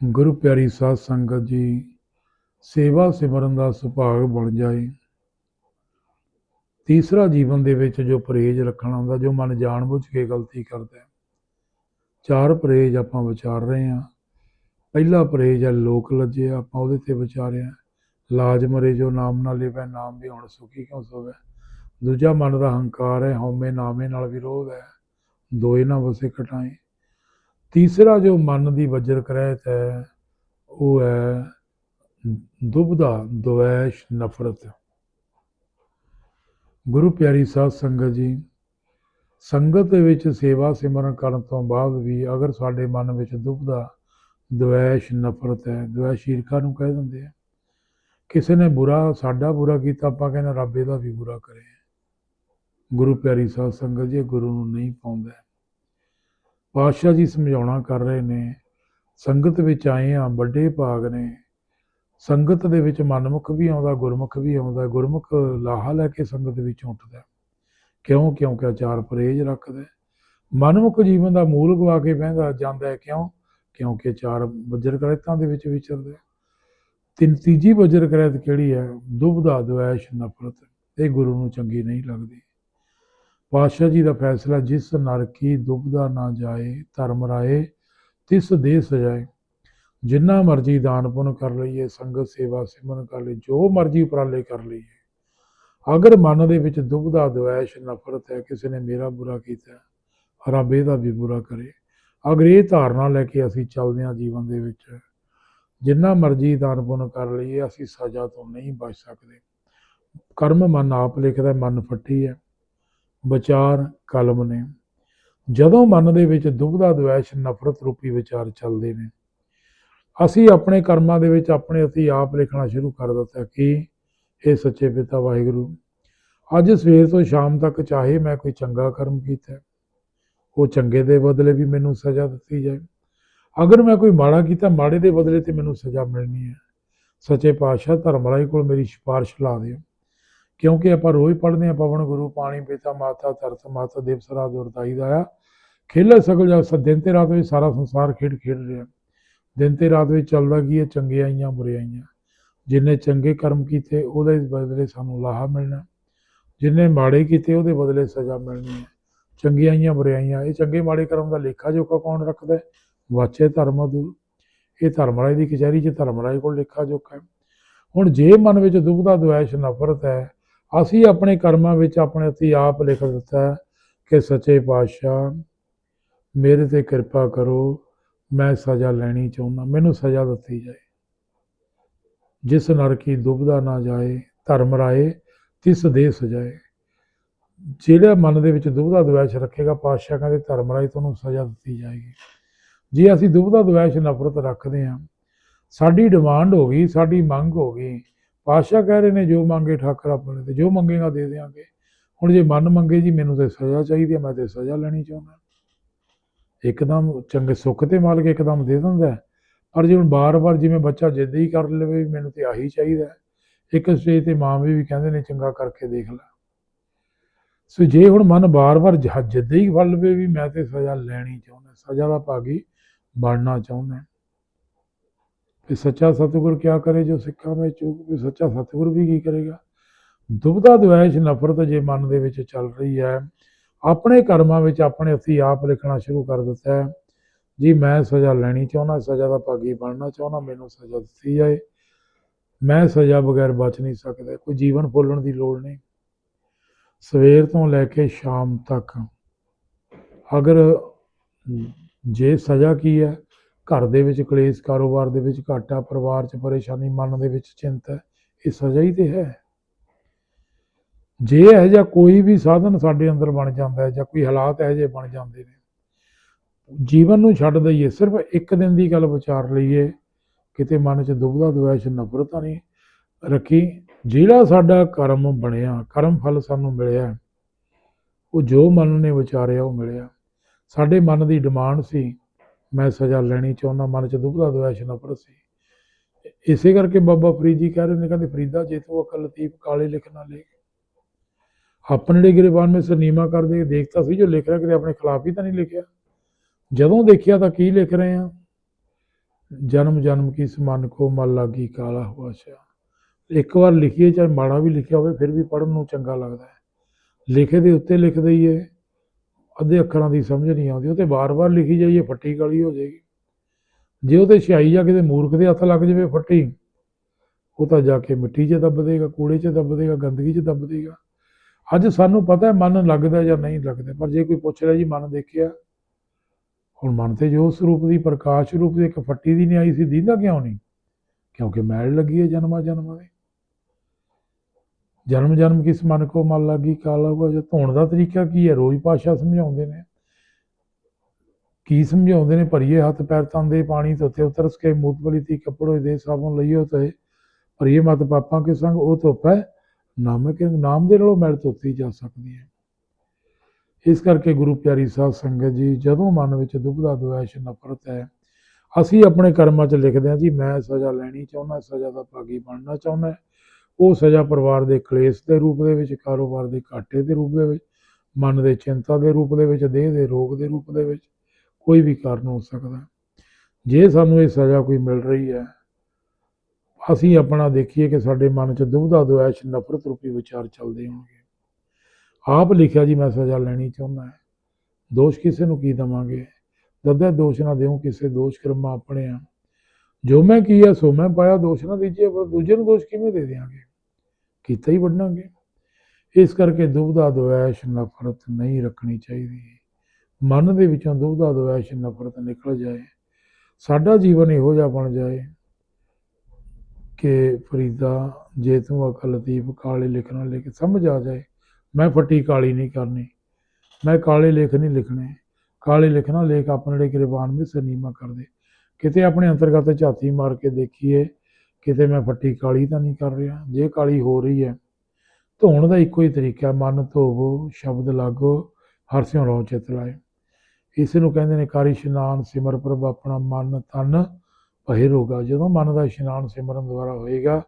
ਗੁਰੂ ਪਿਆਰੀ ਸਾਧ ਸੰਗਤ ਜੀ, ਸੇਵਾ ਸਿਮਰਨ ਦਾ ਸੁਭਾਗ ਬਣ ਜਾਏ। ਤੀਸਰਾ ਜੀਵਨ ਦੇ ਵਿੱਚ ਜੋ ਪਰਹੇਜ਼ ਰੱਖਣਾ ਹੁੰਦਾ ਜੋ ਮਨ ਜਾਣਬੁੱਝ ਕੇ ਗਲਤੀ ਕਰਦਾ ਹੈ, ਚਾਰ ਪਰਹੇਜ਼ ਆਪਾਂ ਵਿਚਾਰ ਰਹੇ ਹਾਂ। ਪਹਿਲਾ ਪਰਹੇਜ਼ ਹੈ ਲੋਕ ਲੱਜੇ, ਆਪਾਂ ਉਹਦੇ ਤੇ ਵਿਚਾਰਿਆ ਲਾਜ ਮਰੇ ਜੋ ਨਾਮ ਨਾ ਲੇਵੈ, ਨਾਮ ਵੀ ਹੁਣ ਸੁਖੀ ਕਿਉਂ ਸੋਵੇ? ਦੂਜਾ ਮਨ ਦਾ ਹੰਕਾਰ ਹੈ, ਹਉਮੈ ਨਾਮੇ ਨਾਲ ਵਿਰੋਧ ਹੈ। ਦੋਏ ਨਾ ਵਸੇ ਕਟਾਏ ਤੀਸਰਾ ਜੋ ਮਨ ਦੀ ਵਜਰ ਕਰਹਿਤ ਹੈ, ਉਹ ਹੈ ਦੁਬਦਾ ਦੁਐਸ਼ ਨਫ਼ਰਤ। ਗੁਰੂ ਪਿਆਰੀ ਸਾਧ ਸੰਗਤ ਜੀ, ਸੰਗਤ ਦੇ ਵਿੱਚ ਸੇਵਾ ਸਿਮਰਨ ਕਰਨ ਤੋਂ ਬਾਅਦ ਵੀ ਅਗਰ ਸਾਡੇ ਮਨ ਵਿੱਚ ਦੁਬਦਾ ਦੁਐਸ਼ ਨਫ਼ਰਤ ਹੈ ਦੁਐਸ਼ ਈਰਖਾ ਨੂੰ ਕਹਿ ਦਿੰਦੇ ਆ, ਕਿਸੇ ਨੇ ਬੁਰਾ, ਸਾਡਾ ਬੁਰਾ ਕੀਤਾ, ਆਪਾਂ ਕਹਿੰਦੇ ਰੱਬ ਇਹਦਾ ਵੀ ਬੁਰਾ ਕਰੇ। ਗੁਰੂ ਪਿਆਰੀ ਸਾਧ ਸੰਗਤ ਜੀ ਗੁਰੂ ਨੂੰ ਨਹੀਂ ਪਾਉਂਦਾ। ਪਾਤਸ਼ਾਹ ਜੀ ਸਮਝਾਉਣਾ ਕਰ ਰਹੇ ਨੇ, ਸੰਗਤ ਵਿੱਚ ਆਏ ਆ ਵੱਡੇ ਭਾਗ ਨੇ। ਸੰਗਤ ਦੇ ਵਿੱਚ ਮਨਮੁਖ ਵੀ ਆਉਂਦਾ, ਗੁਰਮੁਖ ਵੀ ਆਉਂਦਾ, ਗੁਰਮੁਖ ਲਾਹਾ ਲੈ ਕੇ ਸੰਗਤ ਵਿੱਚ ਉੱਠਦਾ ਕਿਉਂ ਕਿਉਂਕਿ ਆਚਾਰ ਪਰਹੇਜ ਰੱਖਦਾ ਹੈ। ਮਨਮੁਖ ਜੀਵਨ ਦਾ ਮੂਲ ਗਵਾ ਕੇ ਬਹਿੰਦਾ ਜਾਂਦਾ ਹੈ, ਕਿਉਂ? ਕਿਉਂਕਿ ਚਾਰ ਬਜਰ ਕਰਤਾਂ ਦੇ ਵਿੱਚ ਵਿਚਰਦਾ ਤਿੰਨ, ਤੀਜੀ ਵਜਰ ਕਰਤ ਕਿਹੜੀ ਹੈ? ਦੁਬਦਾ ਦੁਐਸ਼ ਨਫ਼ਰਤ। ਇਹ ਗੁਰੂ ਨੂੰ ਚੰਗੀ ਨਹੀਂ ਲੱਗਦੀ। ਪਾਤਸ਼ਾਹ ਜੀ ਦਾ ਫੈਸਲਾ, ਜਿਸ ਨਰਕੀ ਦੁਬਦਾ ਨਾ ਜਾਏ, ਧਰਮ ਰਾਏ, ਤਿਸ ਦੇ ਸਜਾਏ। ਜਿੰਨਾ ਮਰਜ਼ੀ ਦਾਨ ਪੁੰਨ ਕਰ ਲਈਏ, ਸੰਗਤ ਸੇਵਾ ਸਿਮਰਨ ਕਰ ਲਈ ਜੋ ਮਰਜ਼ੀ ਉਪਰਾਲੇ ਕਰ ਲਈਏ। ਅਗਰ ਮਨ ਦੇ ਵਿੱਚ ਦੁਬਦਾ, ਦੁਆਇਸ਼, ਨਫ਼ਰਤ ਹੈ, ਕਿਸੇ ਨੇ ਮੇਰਾ ਬੁਰਾ ਕੀਤਾ, ਰੱਬ ਇਹਦਾ ਵੀ ਬੁਰਾ ਕਰੇ। ਅਗਰ ਇਹ ਧਾਰਨਾ ਲੈ ਕੇ ਅਸੀਂ ਚੱਲਦੇ ਹਾਂ ਜੀਵਨ ਦੇ ਵਿੱਚ, ਜਿੰਨਾ ਮਰਜ਼ੀ ਦਾਨ ਪੁੰਨ ਕਰ ਲਈਏ, ਅਸੀਂ ਸਜ਼ਾ ਤੋਂ ਨਹੀਂ ਬਚ ਸਕਦੇ। ਕਰਮ ਮਨ ਆਪ ਲਿਖਦਾ, ਮਨ ਫੱਟੀ ਹੈ। ਵਿਚਾਰ ਕਲਮ ਨੇ। ਜਦੋਂ ਮਨ ਦੇ ਵਿੱਚ ਦੁਬਦਾ ਦੁਐਸ਼ ਨਫ਼ਰਤ ਰੂਪੀ ਵਿਚਾਰ ਚੱਲਦੇ ਨੇ, ਅਸੀਂ ਆਪਣੇ ਕਰਮਾਂ ਦੇ ਵਿੱਚ ਆਪਣੇ ਅਸੀਂ ਆਪ ਲਿਖਣਾ ਸ਼ੁਰੂ ਕਰ ਦਿੱਤਾ ਕਿ ਇਹ ਸੱਚੇ ਪਿਤਾ ਵਾਹਿਗੁਰੂ, ਅੱਜ ਸਵੇਰ ਤੋਂ ਸ਼ਾਮ ਤੱਕ ਚਾਹੇ ਮੈਂ ਕੋਈ ਚੰਗਾ ਕਰਮ ਕੀਤਾ, ਉਹ ਚੰਗੇ ਦੇ ਬਦਲੇ ਵੀ ਮੈਨੂੰ ਸਜ਼ਾ ਦਿੱਤੀ ਜਾਏ। ਅਗਰ ਮੈਂ ਕੋਈ ਮਾੜਾ ਕੀਤਾ, ਮਾੜੇ ਦੇ ਬਦਲੇ ਤੇ ਮੈਨੂੰ ਸਜ਼ਾ ਮਿਲਣੀ ਹੈ। ਸੱਚੇ ਪਾਤਸ਼ਾਹ ਧਰਮ ਧਰਮਰਾਜ ਕੋਲ ਮੇਰੀ ਸਿਫਾਰਿਸ਼ ਲਾ ਦਿਓ। ਕਿਉਂਕਿ ਆਪਾਂ ਰੋਜ਼ ਪੜ੍ਹਦੇ ਹਾਂ, ਪਵਨ ਗੁਰੂ, ਪਾਣੀ, ਪਿਤਾ, ਮਾਤਾ, ਧਰਤ, ਮਾਤਾ ਦਿਵਸ ਰਾਤ ਦੁਰਦਾਈ ਦਾ ਆ। ਖੇਲੇ ਸਕਲ ਜਾ ਦਿਨ ਤੇ ਰਾਤ ਵਿੱਚ ਸਾਰਾ ਸੰਸਾਰ ਖੇਡ ਖੇਡ ਰਿਹਾ। ਦਿਨ ਤੇ ਰਾਤ ਵਿੱਚ ਚੱਲਦਾ ਕੀ ਹੈ? ਚੰਗਿਆਈਆਂ ਬੁਰਾਈਆਂ ਜਿਨੇ ਚੰਗੇ ਕਰਮ ਕੀਤੇ, ਉਹਦੇ ਬਦਲੇ ਸਾਨੂੰ ਲਾਹਾ ਮਿਲਣਾ। ਜਿਨੇ ਮਾੜੇ ਕੀਤੇ, ਉਹਦੇ ਬਦਲੇ ਸਜ਼ਾ ਮਿਲਣੀ ਹੈ। ਚੰਗਿਆਈਆਂ ਬੁਰਾਈਆਂ ਇਹ ਚੰਗੇ ਮਾੜੇ ਕਰਮ ਦਾ ਲੇਖਾ ਜੋਖਾ ਕੌਣ ਰੱਖਦਾ ਹੈ? ਵਾਚੇ ਧਰਮ ਦੂ ਇਹ ਧਰਮਰਾਜ ਦੀ ਕਚਹਿਰੀ 'ਚ ਧਰਮਰਾਜ ਕੋਲ ਲੇਖਾ ਜੋਖਾ ਹੈ। ਹੁਣ ਜੇ ਮਨ ਵਿੱਚ ਦੁੱਖ ਦਾ ਦੁਆਇਸ਼, ਨਫ਼ਰਤ ਹੈ ਅਸੀਂ ਆਪਣੇ ਕਰਮਾਂ ਵਿੱਚ ਆਪਣੇ ਅਸੀਂ ਆਪ ਲਿਖ ਦਿੱਤਾ ਕਿ ਸੱਚੇ ਪਾਤਸ਼ਾਹ, ਮੇਰੇ ਤੇ ਕਿਰਪਾ ਕਰੋ, ਮੈਂ ਸਜ਼ਾ ਲੈਣੀ ਚਾਹੁੰਦਾ, ਮੈਨੂੰ ਸਜ਼ਾ ਦਿੱਤੀ ਜਾਏ। ਜਿਸ ਨਰਕੀ ਦੁਬਦਾ ਨਾ ਜਾਏ, ਧਰਮ ਰਾਏ, ਤਿਸ ਦੇ ਸਜਾਏ ਜਿਹੜਾ ਮਨ ਦੇ ਵਿੱਚ ਦੁਬਦਾ ਦੁਐਸ਼ ਰੱਖੇਗਾ, ਪਾਤਸ਼ਾਹ ਕਹਿੰਦੇ ਧਰਮ ਰਾਏ ਤੁਹਾਨੂੰ ਸਜ਼ਾ ਦਿੱਤੀ ਜਾਏਗੀ। ਜੇ ਅਸੀਂ ਦੁਬਦਾ ਦੁਐਸ਼ ਨਫ਼ਰਤ ਰੱਖਦੇ ਹਾਂ, ਸਾਡੀ ਡਿਮਾਂਡ ਹੋ ਗਈ, ਸਾਡੀ ਮੰਗ ਹੋ ਗਈ ਪਾਤਸ਼ਾਹ ਕਹਿ ਰਹੇ ਨੇ, ਜੋ ਮੰਗੇ ਠਾਕਰ ਆਪਣੇ ਤੇ, ਜੋ ਮੰਗੇਗਾ ਦੇ ਦੇਵਾਂਗੇ ਹੁਣ ਜੇ ਮਨ ਮੰਗੇ ਜੀ, ਮੈਨੂੰ ਤੇ ਸਜ਼ਾ ਚਾਹੀਦੀ ਹੈ, ਮੈਂ ਤੇ ਸਜ਼ਾ ਲੈਣੀ ਚਾਹੁੰਦਾ। ਇੱਕਦਮ ਚੰਗੇ ਸੁੱਖ ਤੇ ਮਾਲਕ ਇੱਕਦਮ ਦੇ ਦਿੰਦਾ ਪਰ ਜੇ ਹੁਣ ਬਾਰ-ਬਾਰ ਜਿਵੇਂ ਬੱਚਾ ਜਿੱਦ ਹੀ ਕਰ ਲਵੇ, ਮੈਨੂੰ ਤੇ ਆਹੀ ਚਾਹੀਦਾ ਇੱਕ ਸਟੇਜ ਤੇ ਮਾਂ ਵੀ ਕਹਿੰਦੇ ਨੇ, ਚੰਗਾ ਕਰਕੇ ਦੇਖ ਲੈ। ਸੋ ਜੇ ਹੁਣ ਮਨ ਬਾਰ-ਬਾਰ ਜ- ਜਿੱਦ ਹੀ ਫੜ ਲਵੇ ਵੀ ਮੈਂ ਤੇ ਸਜ਼ਾ ਲੈਣੀ ਚਾਹੁੰਦਾ, ਸਜ਼ਾ ਦਾ ਭਾਗੀ ਬਣਨਾ ਚਾਹੁੰਦਾ। ਵੀ ਸੱਚਾ ਸਤਿਗੁਰ ਕਿਆ ਕਰੇ ਜੋ ਸਿੱਖਾਂ ਵਿੱਚ ਵੀ ਸੱਚਾ ਸਤਿਗੁਰ ਵੀ ਕੀ ਕਰੇਗਾ? ਦੁਬਦਾ ਦੁਆਇਸ਼ ਨਫ਼ਰਤ ਜੇ ਮਨ ਦੇ ਵਿੱਚ ਚੱਲ ਰਹੀ ਹੈ, ਆਪਣੇ ਕਰਮਾਂ ਵਿੱਚ ਆਪਣੇ ਅਸੀਂ ਆਪ ਲਿਖਣਾ ਸ਼ੁਰੂ ਕਰ ਦਿੱਤਾ ਹੈ। ਜੀ, ਮੈਂ ਸਜ਼ਾ ਲੈਣੀ ਚਾਹੁੰਦਾ, ਸਜ਼ਾ ਦਾ ਭਾਗੀ ਬਣਨਾ ਚਾਹੁੰਦਾ, ਮੈਨੂੰ ਸਜ਼ਾ ਦਿੱਤੀ ਜਾਏ। ਮੈਂ ਸਜ਼ਾ ਬਗੈਰ ਬਚ ਨਹੀਂ ਸਕਦਾ, ਕੋਈ ਜੀਵਨ ਫੋਲਣ ਦੀ ਲੋੜ ਨਹੀਂ। ਸਵੇਰ ਤੋਂ ਲੈ ਕੇ ਸ਼ਾਮ ਤੱਕ ਅਗਰ ਜੇ ਸਜ਼ਾ ਕੀ ਹੈ ਘਰ ਦੇ ਵਿੱਚ ਕਲੇਸ਼ ਕਾਰੋਬਾਰ ਦੇ ਵਿੱਚ ਘਾਟਾ, ਪਰਿਵਾਰ 'ਚ ਪਰੇਸ਼ਾਨੀ, ਮਨ ਦੇ ਵਿੱਚ ਚਿੰਤਾ, ਇਹ ਸਜ਼ਾ ਹੀ ਤੇ ਹੈ। ਜੇ ਇਹ ਜਿਹਾ ਕੋਈ ਵੀ ਸਾਧਨ ਸਾਡੇ ਅੰਦਰ ਬਣ ਜਾਂਦਾ ਹੈ ਜਾਂ ਕੋਈ ਹਾਲਾਤ ਇਹੋ ਜਿਹੇ ਬਣ ਜਾਂਦੇ ਨੇ, ਜੀਵਨ ਨੂੰ ਛੱਡ ਦਈਏ, ਸਿਰਫ ਇੱਕ ਦਿਨ ਦੀ ਗੱਲ ਵਿਚਾਰ ਲਈਏ, ਕਿਤੇ ਮਨ 'ਚ ਦੁਬਦਾ ਦੁਆਇਸ਼, ਨਫ਼ਰਤਾਂ ਨਹੀਂ ਰੱਖੀ, ਜਿਹੜਾ ਸਾਡਾ ਕਰਮ ਬਣਿਆ, ਕਰਮ ਫਲ ਸਾਨੂੰ ਮਿਲਿਆ, ਉਹ ਜੋ ਮਨ ਨੇ ਵਿਚਾਰਿਆ, ਉਹ ਮਿਲਿਆ। ਸਾਡੇ ਮਨ ਦੀ ਡਿਮਾਂਡ ਸੀ ਮੈਂ ਸਜ਼ਾ ਲੈਣੀ ਚਾਹੁੰਦਾ, ਮਨ 'ਚ ਦੁਬਦਾ ਦੁਐਸ਼ ਨਫ਼ਰਤ ਸੀ ਇਸੇ ਕਰਕੇ ਬਾਬਾ ਫਰੀਦ ਜੀ ਕਹਿ ਰਹੇ ਨੇ, ਕਹਿੰਦੇ ਫਰੀਦਾ ਜੇ ਤੂੰ ਅਕਲ ਲਤੀਫ, ਕਾਲੇ ਲਿਖਣਾ ਲੈ ਆਪਣੇ ਜਿਹੜੇ ਗ੍ਰਿਬਾਨ ਵਿੱਚ ਸਰਨੀਮਾ ਕਰਦੇ ਦੇਖਤਾ ਸੀ ਜੋ ਲਿਖ ਰਿਹਾ ਕਿਤੇ ਆਪਣੇ ਖਿਲਾਫ ਹੀ ਤਾਂ ਨਹੀਂ ਲਿਖਿਆ। ਜਦੋਂ ਦੇਖਿਆ ਤਾਂ ਕੀ ਲਿਖ ਰਹੇ ਆ? ਜਨਮ ਜਨਮ ਕੀ ਸਮਨ ਕੋ ਮਨ ਲਾਗੀ ਕਾਲਾ ਹੁਆ ਸ਼ਾ ਇੱਕ ਵਾਰ ਲਿਖੀਏ, ਚਾਹੇ ਮਾੜਾ ਵੀ ਲਿਖਿਆ ਹੋਵੇ, ਫਿਰ ਵੀ ਪੜ੍ਹਨ ਨੂੰ ਚੰਗਾ ਲੱਗਦਾ ਹੈ। ਲਿਖੇ ਦੇ ਉੱਤੇ ਲਿਖ ਦਈਏ। ਅੱਧੇ ਅੱਖਰਾਂ ਦੀ ਸਮਝ ਨਹੀਂ ਆਉਂਦੀ, ਉਹ ਤੇ ਵਾਰ-ਵਾਰ ਲਿਖੀ ਜਾਈਏ, ਫੱਟੀ ਕਾਲੀ ਹੋ ਜਾਏਗੀ। ਜੇ ਉਹ ਤੇ ਛਾਈ ਜਾ ਕਿਤੇ ਮੂਰਖ ਦੇ ਹੱਥ ਲੱਗ ਜਾਵੇ ਫੱਟੀ, ਉਹ ਤਾਂ ਜਾ ਕੇ ਮਿੱਟੀ 'ਚ ਦੱਬ ਦੇਗਾ, ਕੂੜੇ 'ਚ ਦੱਬ ਦੇਗਾ, ਗੰਦਗੀ 'ਚ ਦੱਬ ਦੇਗਾ। ਅੱਜ ਸਾਨੂੰ ਪਤਾ ਹੈ ਮਨ ਲੱਗਦਾ ਜਾਂ ਨਹੀਂ ਲੱਗਦਾ, ਪਰ ਜੇ ਕੋਈ ਪੁੱਛ ਰਿਹਾ ਜੀ ਮਨ ਦੇਖਿਆ, ਹੁਣ ਮਨ ਤੇ ਜੋ ਸਰੂਪ ਦੀ ਪ੍ਰਕਾਸ਼ ਰੂਪ ਦੀ ਇੱਕ ਫੱਟੀ ਦੀ ਨਹੀਂ ਆਈ ਸੀ, ਦੀਂਦਾ ਕਿਉਂ ਨਹੀਂ? ਕਿਉਂਕਿ ਮੈਲ ਲੱਗੀ ਹੈ ਜਨਮਾਂ ਜਨਮਾਂ ਦੀ। ਜਨਮ ਜਨਮ ਕਿਸ ਮਨ ਕੋ ਮਨ ਲੱਗੀ ਕਾਲਾ ਹੁਆ ਜੋ ਧੋਣ ਦਾ ਤਰੀਕਾ ਕੀ ਹੈ? ਰੋਜ਼ ਪਾਸ਼ਾ ਸਮਝਾਉਂਦੇ ਨੇ। ਕੀ ਸਮਝਾਉਂਦੇ ਨੇ? ਭਰੀਏ ਹੱਥ ਪੈਰ ਤੰਦੇ ਪਾਣੀ ਧੋਤੇ ਉਤਰਸ ਕੇ ਮੂਤ ਬਲੀ ਤੀ ਕੱਪੜੋ ਦੇ ਸਾਬਣ ਲਈਓ ਤੇ ਭਰੀਏ ਮਤ ਪਾਪਾਂ ਕੇ ਸੰਗ ਉਹ ਧੋਪੈ ਨਾਮ ਨਾਮ ਦੇ ਨਾਲੋਂ ਮੈਲ ਧੋਤੀ ਜਾ ਸਕਦੀ ਹੈ। ਇਸ ਕਰਕੇ ਗੁਰੂ ਪਿਆਰੀ ਸਾਧ ਸੰਗਤ ਜੀ, ਜਦੋਂ ਮਨ ਵਿੱਚ ਦੁਬਦਾ ਦੁਆਇਸ਼ ਨਫ਼ਰਤ ਹੈ, ਅਸੀਂ ਆਪਣੇ ਕਰਮਾਂ 'ਚ ਲਿਖਦੇ ਹਾਂ, ਜੀ, ਮੈਂ ਸਜ਼ਾ ਲੈਣੀ ਚਾਹੁੰਦਾ, ਸਜ਼ਾ ਦਾ ਭਾਗੀ ਬਣਨਾ ਚਾਹੁੰਦਾ ਉਹ ਸਜ਼ਾ ਪਰਿਵਾਰ ਦੇ ਕਲੇਸ਼ ਦੇ ਰੂਪ ਦੇ ਵਿੱਚ, ਕਾਰੋਬਾਰ ਦੇ ਘਾਟੇ ਦੇ ਰੂਪ ਦੇ ਵਿੱਚ, ਮਨ ਦੇ ਚਿੰਤਾ ਦੇ ਰੂਪ ਦੇ ਵਿੱਚ, ਦੇਹ ਦੇ ਰੋਗ ਦੇ ਰੂਪ ਦੇ ਵਿੱਚ ਕੋਈ ਵੀ ਕਾਰਨ ਹੋ ਸਕਦਾ। ਜੇ ਸਾਨੂੰ ਇਹ ਸਜ਼ਾ ਕੋਈ ਮਿਲ ਰਹੀ ਹੈ, ਅਸੀਂ ਆਪਣਾ ਦੇਖੀਏ ਕਿ ਸਾਡੇ ਮਨ 'ਚ ਦੁਬਧਾ ਦੁਆਇਸ਼, ਨਫ਼ਰਤ ਰੂਪੀ ਵਿਚਾਰ ਚੱਲਦੇ ਹੋਣਗੇ। ਆਪ ਲਿਖਿਆ ਜੀ, ਮੈਂ ਸਜ਼ਾ ਲੈਣੀ ਚਾਹੁੰਦਾ ਦੋਸ਼ ਕਿਸੇ ਨੂੰ ਕੀ ਦਵਾਂਗੇ? ਦੱਦਾ ਦੋਸ਼ ਨਾ ਦਿਓ, ਕਿਸੇ ਦੋਸ਼ ਕਰਮਾ ਆਪਣੇ ਆ ਜੋ ਮੈਂ ਕੀਆ ਸੋ ਮੈਂ ਪਾਇਆ, ਦੋਸ਼ ਨਾ ਦੀਜੀਏ, ਪਰ ਦੂਜੇ ਨੂੰ ਦੋਸ਼ ਕਿਵੇਂ ਦੇ ਦਿਆਂਗੇ? ਕੀਤਾ ਹੀ ਵੰਡਾਂਗੇ। ਇਸ ਕਰਕੇ ਦੁਬਦਾ ਦੁਆਸ਼ ਨਫ਼ਰਤ ਨਹੀਂ ਰੱਖਣੀ ਚਾਹੀਦੀ। ਮਨ ਦੇ ਵਿੱਚੋਂ ਦੁਬਦਾ ਦੁਆਸ਼ ਨਫ਼ਰਤ ਨਿਕਲ ਜਾਏ। ਸਾਡਾ ਜੀਵਨ ਇਹੋ ਜਿਹਾ ਬਣ ਜਾਏ ਕਿ ਫਰੀਦਾ, ਜੇ ਤੂੰ ਅਕਲ ਲਤੀਫ ਕਾਲੇ ਲਿਖਣਾ ਲਿਖ ਸਮਝ ਆ ਜਾਏ, ਮੈਂ ਫੱਟੀ ਕਾਲੀ ਨਹੀਂ ਕਰਨੀ। ਮੈਂ ਕਾਲੇ ਲੇਖ ਨਹੀਂ ਲਿਖਣੇ। ਕਾਲੇ ਲਿਖਣਾ ਲੇਖ ਆਪਣੇ ਜਿਹੜੇ ਕਿਰਪਾਨ ਵਿੱਚ ਸਨੀਮਾ ਕਰਦੇ ਕਿਤੇ ਆਪਣੇ ਅੰਤਰਗਤ ਝਾਤੀ ਮਾਰ ਕੇ ਦੇਖੀਏ, ਕਿਤੇ ਮੈਂ ਫੱਟੀ ਕਾਲੀ ਤਾਂ ਨਹੀਂ ਕਰ ਰਿਹਾ। ਜੇ ਕਾਲੀ ਹੋ ਰਹੀ ਹੈ, ਧੋਣ ਦਾ ਇੱਕੋ ਹੀ ਤਰੀਕਾ, ਮਨ ਧੋਵੋ, ਸ਼ਬਦ ਲਾਗੋ, ਹਰ ਸਿਉ ਰੋ ਚਿਤ ਲਾਏ। ਇਸ ਨੂੰ ਕਹਿੰਦੇ ਨੇ ਕਾਰੀ ਇਸ਼ਨਾਨ ਸਿਮਰ ਪ੍ਰਭ ਆਪਣਾ ਮਨ ਤਨ ਪਹਿ ਰੋਗਾ। ਜਦੋਂ ਮਨ ਦਾ ਇਸ਼ਨਾਨ ਸਿਮਰਨ ਦੁਆਰਾ ਹੋਏਗਾ,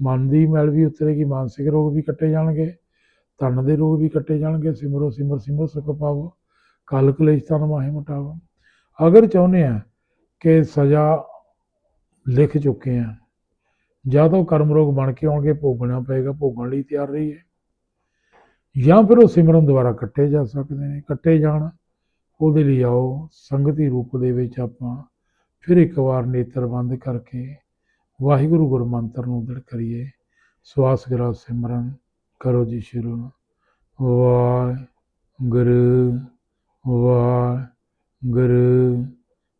ਮਨ ਦੀ ਮੈਲ ਵੀ ਉਤਰੇਗੀ, ਮਾਨਸਿਕ ਰੋਗ ਵੀ ਕੱਟੇ ਜਾਣਗੇ, ਤਨ ਦੇ ਰੋਗ ਵੀ ਕੱਟੇ ਜਾਣਗੇ। ਸਿਮਰੋ ਸਿਮਰ ਸਿਮਰ ਸੁਖ ਪਾਵੋ ਕਲ ਕਲੇਸ਼ ਤਨ ਮਾਹੇ ਮਟਾਵੋ। ਅਗਰ ਚਾਹੁੰਦੇ ਆ ਕਿ ਸਜ਼ਾ ਲਿਖ ਚੁੱਕੇ ਆ। ਜਾਂ ਤਾਂ ਉਹ ਕਰਮ ਰੋਗ ਬਣ ਕੇ ਆਉਣਗੇ, ਭੋਗਣਾ ਪਏਗਾ, ਭੋਗਣ ਲਈ ਤਿਆਰ ਰਹੀ ਹੈ ਜਾਂ ਫਿਰ ਉਹ ਸਿਮਰਨ ਦੁਆਰਾ ਕੱਟੇ ਜਾ ਸਕਦੇ ਨੇ। ਕੱਟੇ ਜਾਣ, ਉਹਦੇ ਲਈ ਆਓ, ਸੰਗਤੀ ਰੂਪ ਦੇ ਵਿੱਚ ਆਪਾਂ ਫਿਰ ਇੱਕ ਵਾਰ ਨੇਤਰ ਬੰਦ ਕਰਕੇ ਵਾਹਿਗੁਰੂ ਗੁਰੂ ਮੰਤਰ ਨੂੰ ਦਿਲ ਕਰੀਏ। ਸਵਾਸ ਗਰਾ ਸਿਮਰਨ ਕਰੋ ਜੀ ਸ਼ੁਰੂ। ਵਾਹਿਗੁਰੂ ਵਾਹਿਗੁਰੂ।